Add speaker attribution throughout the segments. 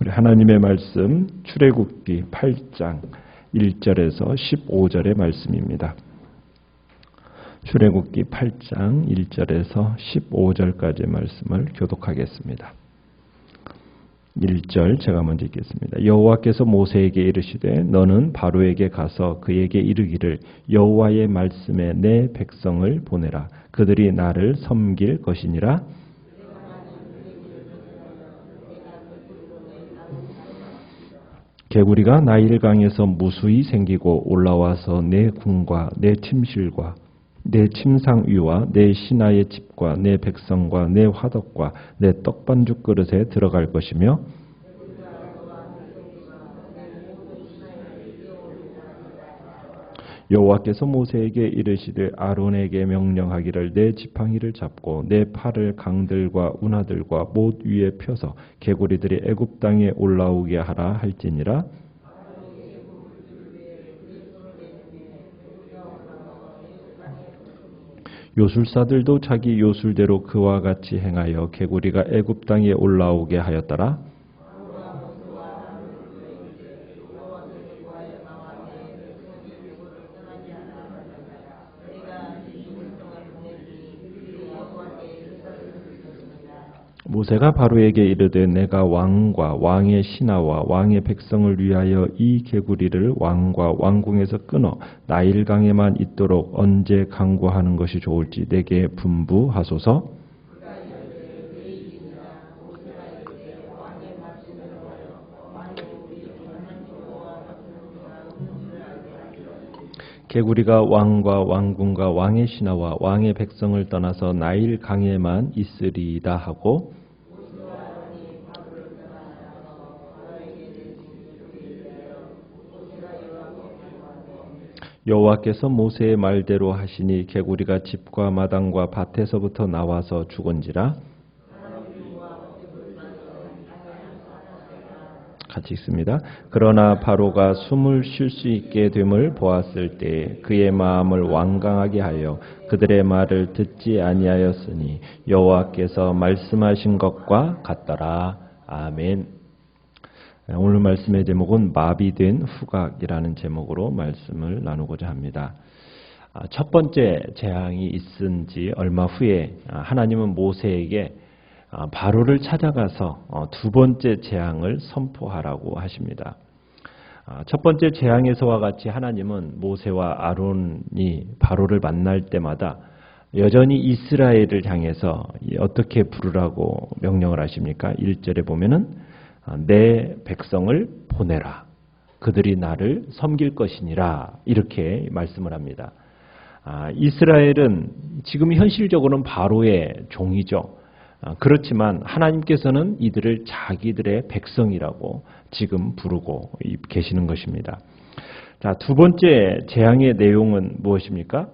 Speaker 1: 우리 하나님의 말씀 출애굽기 8장 1절에서 15절의 말씀입니다. 출애굽기 8장 1절에서 15절까지의 말씀을 교독하겠습니다. 1절 제가 먼저 읽겠습니다. 여호와께서 모세에게 이르시되 너는 바로에게 가서 그에게 이르기를 여호와의 말씀에 내 백성을 보내라 그들이 나를 섬길 것이니라 개구리가 나일강에서 무수히 생기고 올라와서 내 궁과 내 침실과 내 침상 위와 내 신하의 집과 내 백성과 내 화덕과 내 떡반죽 그릇에 들어갈 것이며 여호와께서 모세에게 이르시되 아론에게 명령하기를 내 지팡이를 잡고 내 팔을 강들과 운하들과 못 위에 펴서 개구리들이 애굽 땅에 올라오게 하라 할지니라 요술사들도 자기 요술대로 그와 같이 행하여 개구리가 애굽 땅에 올라오게 하였더라. 모세가 바로에게 이르되 내가 왕과 왕의 신하와 왕의 백성을 위하여 이 개구리를 왕과 왕궁에서 끊어 나일강에만 있도록 언제 강구하는 것이 좋을지 내게 분부하소서. 개구리가 왕과 왕궁과 왕의 신하와 왕의 백성을 떠나서 나일 강에만 있으리이다 하고 여호와께서 모세의 말대로 하시니 개구리가 집과 마당과 밭에서부터 나와서 죽은지라 같이 있습니다. 그러나 바로가 숨을 쉴 수 있게 됨을 보았을 때 그의 마음을 완강하게 하여 그들의 말을 듣지 아니하였으니 여호와께서 말씀하신 것과 같더라. 아멘. 오늘 말씀의 제목은 마비된 후각이라는 제목으로 말씀을 나누고자 합니다. 아, 첫 번째 재앙이 있은 지 얼마 후에 하나님은 모세에게 아, 바로를 찾아가서 어, 두 번째 재앙을 선포하라고 하십니다. 아, 첫 번째 재앙에서와 같이 하나님은 모세와 아론이 바로를 만날 때마다 여전히 이스라엘을 향해서 어떻게 부르라고 명령을 하십니까? 1절에 보면은 아, 내 백성을 보내라. 그들이 나를 섬길 것이니라. 이렇게 말씀을 합니다. 이스라엘은 지금 현실적으로는 바로의 종이죠. 아, 그렇지만 하나님께서는 이들을 자기들의 백성이라고 지금 부르고 계시는 것입니다. 자, 두 번째 재앙의 내용은 무엇입니까?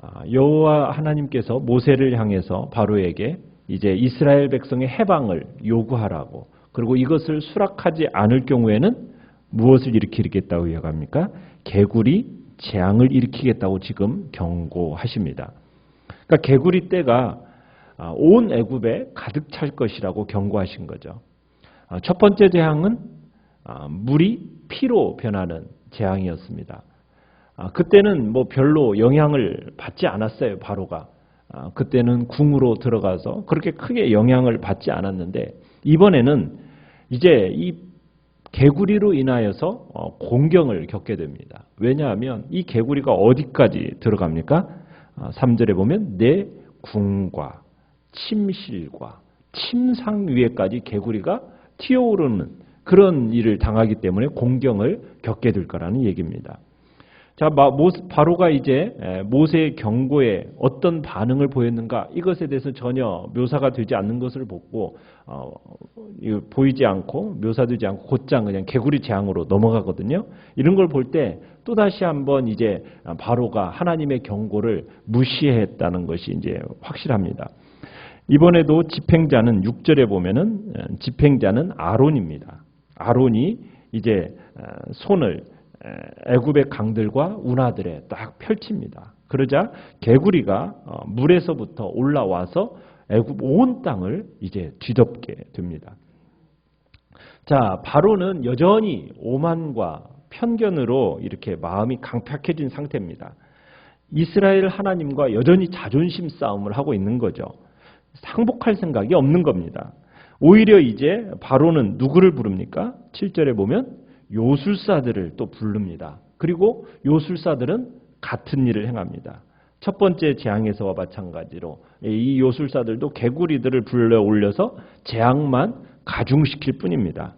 Speaker 1: 아, 여호와 하나님께서 모세를 향해서 바로에게 이제 이스라엘 백성의 해방을 요구하라고 그리고 이것을 수락하지 않을 경우에는 무엇을 일으키겠다고 이야기합니까? 개구리 재앙을 일으키겠다고 지금 경고하십니다. 그러니까 개구리 때가 아, 온 애굽에 가득 찰 것이라고 경고하신 거죠. 아, 첫 번째 재앙은 아, 물이 피로 변하는 재앙이었습니다. 그때는 뭐 별로 영향을 받지 않았어요. 바로가 그때는 궁으로 들어가서 그렇게 크게 영향을 받지 않았는데 이번에는 이제 이 개구리로 인하여서 어, 공경을 겪게 됩니다. 왜냐하면 이 개구리가 어디까지 들어갑니까? 3절에 보면 내 궁과 침실과 침상 위에까지 개구리가 튀어오르는 그런 일을 당하기 때문에 공경을 겪게 될 거라는 얘기입니다. 자, 바로가 이제 모세의 경고에 어떤 반응을 보였는가 이것에 대해서 전혀 묘사가 되지 않는 것을 보고 어, 보이지 않고 묘사되지 않고 곧장 그냥 개구리 재앙으로 넘어가거든요. 이런 걸 볼 때 또 다시 한번 이제 바로가 하나님의 경고를 무시했다는 것이 이제 확실합니다. 이번에도 집행자는 6절에 보면은 어, 집행자는 아론입니다. 아론이 이제 어, 손을 애굽의 강들과 운하들에 딱 펼칩니다. 그러자 개구리가 어, 물에서부터 올라와서 애굽 온 땅을 이제 뒤덮게 됩니다. 자, 바로는 여전히 오만과 편견으로 이렇게 마음이 강팍해진 상태입니다. 이스라엘 하나님과 여전히 자존심 싸움을 하고 있는 거죠. 상복할 생각이 없는 겁니다. 오히려 이제 바로는 누구를 부릅니까? 7절에 보면 요술사들을 또 부릅니다. 그리고 요술사들은 같은 일을 행합니다. 첫 번째 재앙에서와 마찬가지로 이 요술사들도 개구리들을 불러 올려서 재앙만 가중시킬 뿐입니다.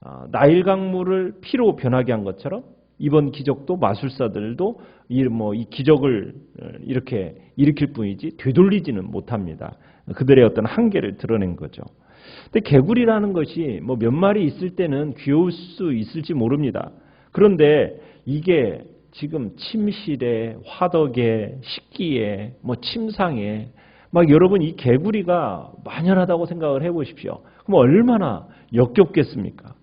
Speaker 1: 아, 나일 강물을 피로 변하게 한 것처럼 이번 기적도 마술사들도 이 뭐 이 기적을 어, 이렇게 일으킬 뿐이지 되돌리지는 못합니다. 그들의 어떤 한계를 드러낸 거죠. 근데 개구리라는 것이 뭐 몇 마리 있을 때는 귀여울 수 있을지 모릅니다. 그런데 이게 지금 침실에, 화덕에, 식기에, 뭐 침상에 막 여러분 이 개구리가 만연하다고 생각을 해 보십시오. 그럼 얼마나 역겹겠습니까?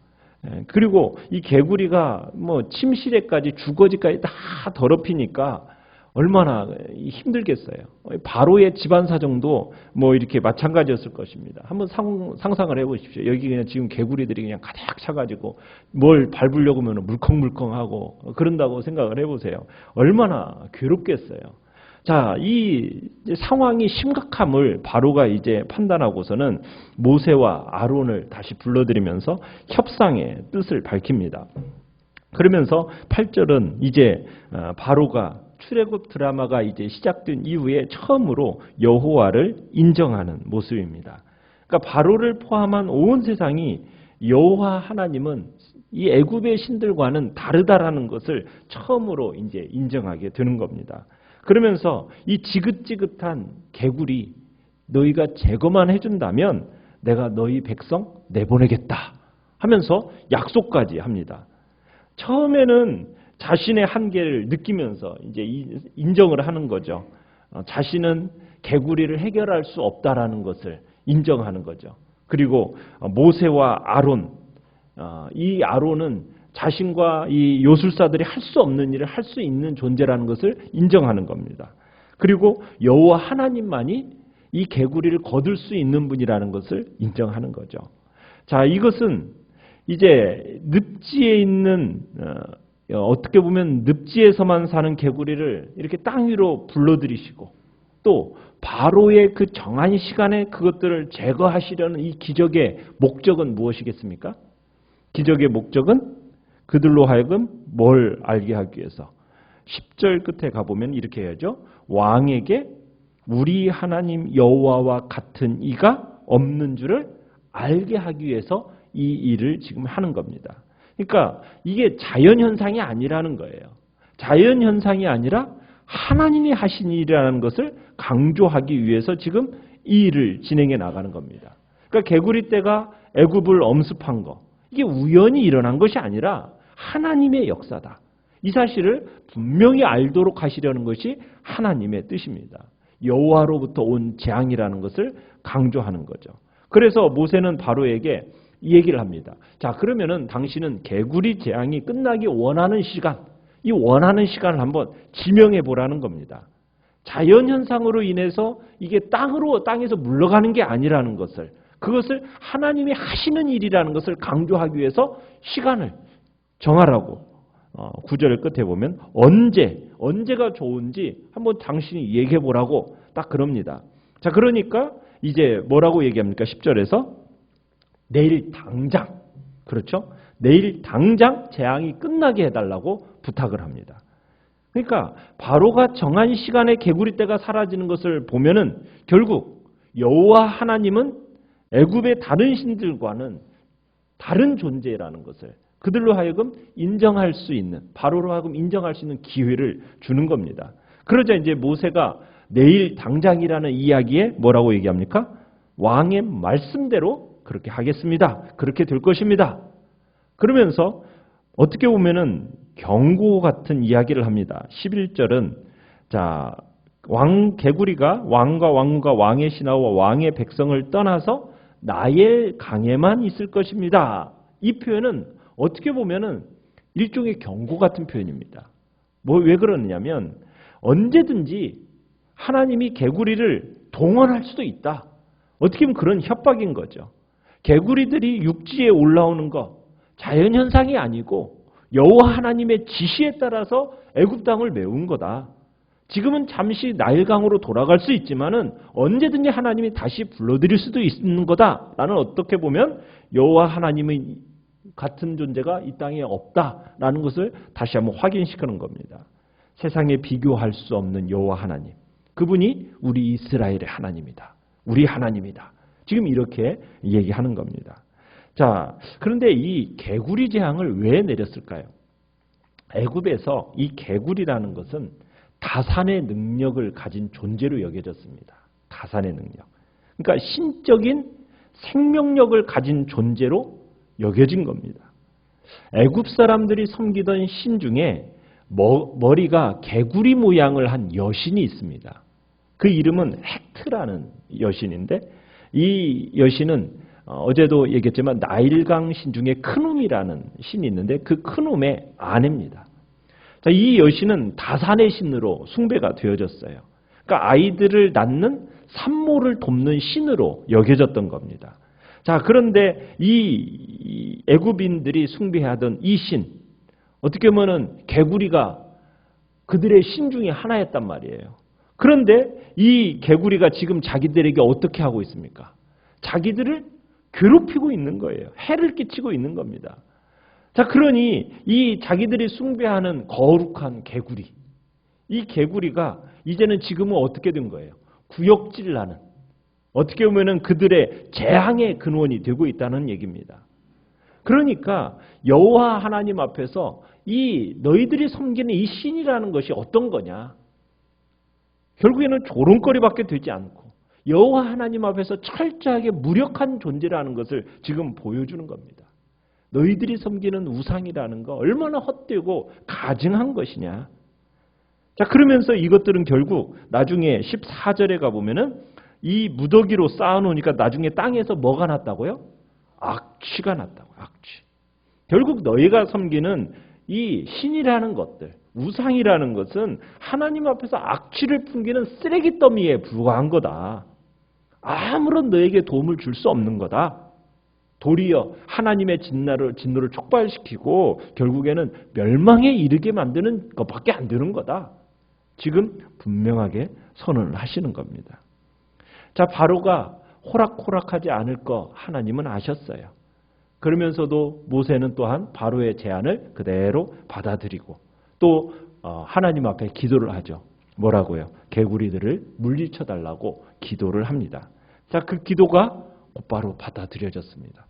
Speaker 1: 예, 그리고 이 개구리가 뭐 침실에까지 주거지까지 다 더럽히니까 얼마나 힘들겠어요. 바로의 집안 사정도 뭐 이렇게 마찬가지였을 것입니다. 한번 상, 상을 해보십시오. 여기 그냥 지금 개구리들이 그냥 가득 차가지고 뭘 밟으려고 하면 물컹물컹하고 그런다고 생각을 해보세요. 얼마나 괴롭겠어요. 자, 이 상황이 심각함을 바로가 이제 판단하고서는 모세와 아론을 다시 불러들이면서 협상의 뜻을 밝힙니다. 그러면서 8절은 이제 어, 바로가 출애굽 드라마가 이제 시작된 이후에 처음으로 여호와를 인정하는 모습입니다. 그러니까 바로를 포함한 온 세상이 여호와 하나님은 이 애굽의 신들과는 다르다라는 것을 처음으로 이제 인정하게 되는 겁니다. 그러면서 이 지긋지긋한 개구리 너희가 제거만 해준다면 내가 너희 백성 내보내겠다 하면서 약속까지 합니다. 처음에는 자신의 한계를 느끼면서 이제 인정을 하는 거죠. 어, 자신은 개구리를 해결할 수 없다라는 것을 인정하는 거죠. 그리고 어, 모세와 아론, 어, 이 아론은 자신과 이 요술사들이 할 수 없는 일을 할 수 있는 존재라는 것을 인정하는 겁니다. 그리고 여호와 하나님만이 이 개구리를 거둘 수 있는 분이라는 것을 인정하는 거죠. 자, 이것은 이제 늪지에 있는 어, 어떻게 보면 늪지에서만 사는 개구리를 이렇게 땅 위로 불러들이시고 또 바로의 그 정한 시간에 그것들을 제거하시려는 이 기적의 목적은 무엇이겠습니까? 기적의 목적은 그들로 하여금 뭘 알게 하기 위해서 10절 끝에 가보면 이렇게 해야죠. 왕에게 우리 하나님 여호와와 같은 이가 없는 줄을 알게 하기 위해서 이 일을 지금 하는 겁니다. 그러니까 이게 자연 현상이 아니라는 거예요. 자연 현상이 아니라 하나님이 하신 일이라는 것을 강조하기 위해서 지금 이 일을 진행해 나가는 겁니다. 그러니까 개구리 떼가 애굽을 엄습한 거 이게 우연히 일어난 것이 아니라 하나님의 역사다. 이 사실을 분명히 알도록 하시려는 것이 하나님의 뜻입니다. 여호와로부터 온 재앙이라는 것을 강조하는 거죠. 그래서 모세는 바로에게 이 얘기를 합니다. 자, 그러면은 당신은 개구리 재앙이 끝나기 원하는 시간, 이 원하는 시간을 한번 지명해 보라는 겁니다. 자연 현상으로 인해서 이게 땅으로 땅에서 물러가는 게 아니라는 것을 그것을 하나님이 하시는 일이라는 것을 강조하기 위해서 시간을 정하라고 어, 구절을 끝에 보면 언제 언제가 좋은지 한번 당신이 얘기해 보라고 딱 그럽니다. 자, 그러니까 이제 뭐라고 얘기합니까? 10절에서 내일 당장 그렇죠? 내일 당장 재앙이 끝나게 해달라고 부탁을 합니다. 그러니까 바로가 정한 시간에 개구리 떼가 사라지는 것을 보면은 결국 여호와 하나님은 애굽의 다른 신들과는 다른 존재라는 것을 그들로 하여금 인정할 수 있는 바로로 하여금 인정할 수 있는 기회를 주는 겁니다. 그러자 이제 모세가 내일 당장이라는 이야기에 뭐라고 얘기합니까? 왕의 말씀대로 그렇게 하겠습니다. 그렇게 될 것입니다. 그러면서 어떻게 보면은 경고 같은 이야기를 합니다. 11절은 자, 왕 개구리가 왕과 왕과 왕의 신하와 왕의 백성을 떠나서 나의 강에만 있을 것입니다. 이 표현은 어떻게 보면은 일종의 경고 같은 표현입니다. 뭐 왜 그러느냐면 언제든지 하나님이 개구리를 동원할 수도 있다. 어떻게 보면 그런 협박인 거죠. 개구리들이 육지에 올라오는 거 자연 현상이 아니고 여호와 하나님의 지시에 따라서 애굽 땅을 메운 거다. 지금은 잠시 나일강으로 돌아갈 수 있지만은 언제든지 하나님이 다시 불러들일 수도 있는 거다라는 어떻게 보면 여호와 하나님의 같은 존재가 이 땅에 없다라는 것을 다시 한번 확인시키는 겁니다. 세상에 비교할 수 없는 여호와 하나님. 그분이 우리 이스라엘의 하나님이다. 우리 하나님이다. 지금 이렇게 얘기하는 겁니다. 자, 그런데 이 개구리 재앙을 왜 내렸을까요? 애굽에서 이 개구리라는 것은 다산의 능력을 가진 존재로 여겨졌습니다. 다산의 능력. 그러니까 신적인 생명력을 가진 존재로 여겨진 겁니다. 애굽 사람들이 섬기던 신 중에 머리가 개구리 모양을 한 여신이 있습니다. 그 이름은 헥트라는 여신인데 이 여신은 어제도 얘기했지만 나일강 신 중에 크눔이라는 신이 있는데 그 크눔의 아내입니다. 이 여신은 다산의 신으로 숭배가 되어졌어요. 그러니까 아이들을 낳는 산모를 돕는 신으로 여겨졌던 겁니다. 자, 그런데 이 애굽인들이 숭배하던 이 신, 어떻게 보면은 개구리가 그들의 신 중에 하나였단 말이에요. 그런데 이 개구리가 지금 자기들에게 어떻게 하고 있습니까? 자기들을 괴롭히고 있는 거예요. 해를 끼치고 있는 겁니다. 자, 그러니 이 자기들이 숭배하는 거룩한 개구리, 이 개구리가 이제는 지금은 어떻게 된 거예요? 구역질 나는 어떻게 보면은 그들의 재앙의 근원이 되고 있다는 얘기입니다. 그러니까 여호와 하나님 앞에서 이 너희들이 섬기는 이 신이라는 것이 어떤 거냐? 결국에는 조롱거리밖에 되지 않고 여호와 하나님 앞에서 철저하게 무력한 존재라는 것을 지금 보여주는 겁니다. 너희들이 섬기는 우상이라는 거 얼마나 헛되고 가증한 것이냐. 자, 그러면서 이것들은 결국 나중에 14절에 가보면은 이 무더기로 쌓아놓으니까 나중에 땅에서 뭐가 났다고요? 악취가 났다고 악취. 결국 너희가 섬기는 이 신이라는 것들, 우상이라는 것은 하나님 앞에서 악취를 풍기는 쓰레기 더미에 불과한 거다. 아무런 너에게 도움을 줄 수 없는 거다. 도리어 하나님의 진노를, 진노를 촉발시키고 결국에는 멸망에 이르게 만드는 것밖에 안 되는 거다. 지금 분명하게 선언을 하시는 겁니다. 자, 바로가 호락호락하지 않을 거 하나님은 아셨어요. 그러면서도 모세는 또한 바로의 제안을 그대로 받아들이고 또 어, 하나님 앞에 기도를 하죠. 뭐라고요? 개구리들을 물리쳐 달라고 기도를 합니다. 자, 그 기도가 곧바로 받아들여졌습니다.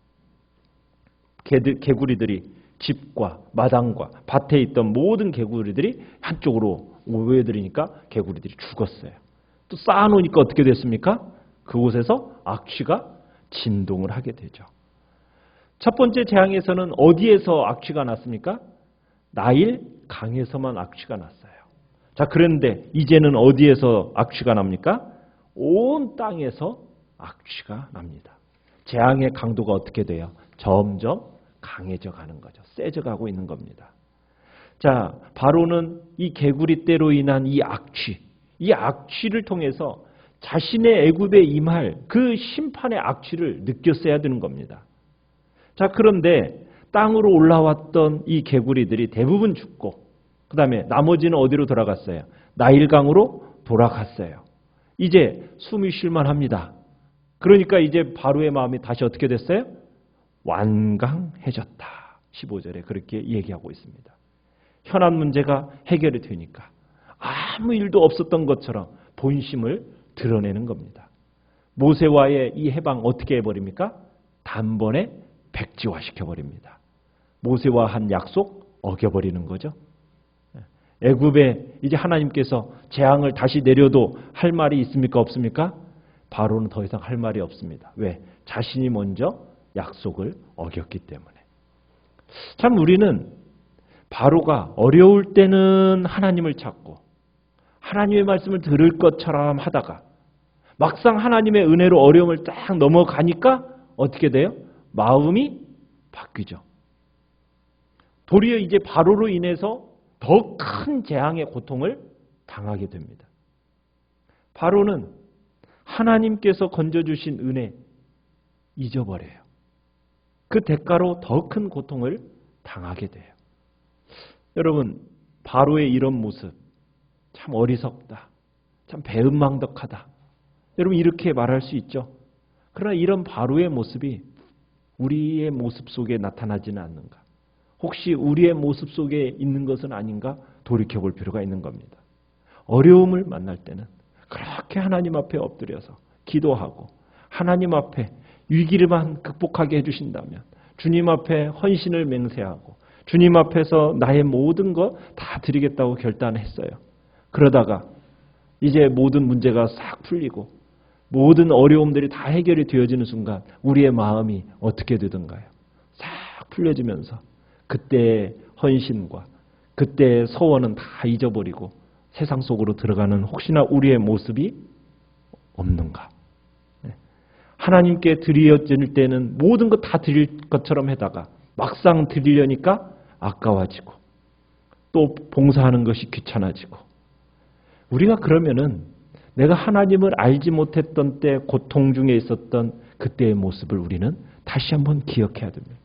Speaker 1: 개구리들이 집과 마당과 밭에 있던 모든 개구리들이 한쪽으로 모여들으니까 개구리들이 죽었어요. 또 쌓아놓으니까 어떻게 됐습니까? 그곳에서 악취가 진동을 하게 되죠. 첫 번째 재앙에서는 어디에서 악취가 났습니까? 나일 강에서만 악취가 났어요. 자, 그런데 이제는 어디에서 악취가 납니까? 온 땅에서 악취가 납니다. 재앙의 강도가 어떻게 돼요? 점점 강해져 가는 거죠. 세져 가고 있는 겁니다. 자, 바로는 이 개구리 떼로 인한 이 악취, 이 악취를 통해서 자신의 애굽에 임할 그 심판의 악취를 느꼈어야 되는 겁니다. 자, 그런데 땅으로 올라왔던 이 개구리들이 대부분 죽고 그 다음에 나머지는 어디로 돌아갔어요? 나일강으로 돌아갔어요. 이제 숨이 쉴만 합니다. 그러니까 이제 바로의 마음이 다시 어떻게 됐어요? 완강해졌다. 15절에 그렇게 얘기하고 있습니다. 현안 문제가 해결이 되니까 아무 일도 없었던 것처럼 본심을 드러내는 겁니다. 모세와의 이 해방 어떻게 해버립니까? 단번에 백지화 시켜버립니다. 모세와 한 약속 어겨버리는 거죠. 애굽에 이제 하나님께서 재앙을 다시 내려도 할 말이 있습니까? 없습니까? 바로는 더 이상 할 말이 없습니다. 왜? 자신이 먼저 약속을 어겼기 때문에. 참 우리는 바로가 어려울 때는 하나님을 찾고 하나님의 말씀을 들을 것처럼 하다가 막상 하나님의 은혜로 어려움을 딱 넘어가니까 어떻게 돼요? 마음이 바뀌죠. 도리어 이제 바로로 인해서 더 큰 재앙의 고통을 당하게 됩니다. 바로는 하나님께서 건져주신 은혜 잊어버려요. 그 대가로 더 큰 고통을 당하게 돼요. 여러분, 바로의 이런 모습 참 어리석다. 참 배은망덕하다. 여러분 이렇게 말할 수 있죠. 그러나 이런 바로의 모습이 우리의 모습 속에 나타나지는 않는가? 혹시 우리의 모습 속에 있는 것은 아닌가? 돌이켜 볼 필요가 있는 겁니다. 어려움을 만날 때는 그렇게 하나님 앞에 엎드려서 기도하고 하나님 앞에 위기를만 극복하게 해주신다면 주님 앞에 헌신을 맹세하고 주님 앞에서 나의 모든 것 다 드리겠다고 결단했어요. 그러다가 이제 모든 문제가 싹 풀리고 모든 어려움들이 다 해결이 되어지는 순간 우리의 마음이 어떻게 되던가요? 싹 풀려지면서 그때의 헌신과 그때의 서원은 다 잊어버리고 세상 속으로 들어가는 혹시나 우리의 모습이 없는가? 네. 하나님께 드려질 때는 모든 것 다 드릴 것처럼 해다가 막상 드리려니까 아까워지고 또 봉사하는 것이 귀찮아지고 우리가 그러면은 내가 하나님을 알지 못했던 때 고통 중에 있었던 그때의 모습을 우리는 다시 한번 기억해야 됩니다.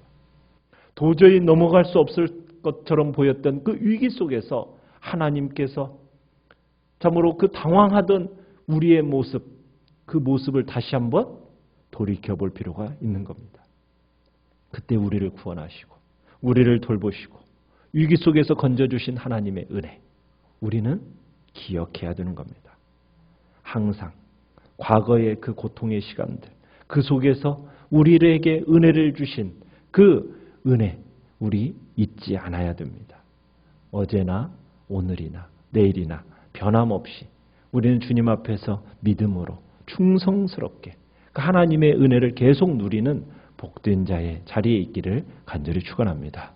Speaker 1: 도저히 넘어갈 수 없을 것처럼 보였던 그 위기 속에서 하나님께서 참으로 그 당황하던 우리의 모습, 그 모습을 다시 한번 돌이켜 볼 필요가 있는 겁니다. 그때 우리를 구원하시고, 우리를 돌보시고, 위기 속에서 건져주신 하나님의 은혜, 우리는 기억해야 되는 겁니다. 항상 과거의 그 고통의 시간들, 그 속에서 우리에게 은혜를 주신 그 은혜, 우리 잊지 않아야 됩니다. 어제나 오늘이나 내일이나 변함없이 우리는 주님 앞에서 믿음으로 충성스럽게 그 하나님의 은혜를 계속 누리는 복된 자의 자리에 있기를 간절히 축원합니다.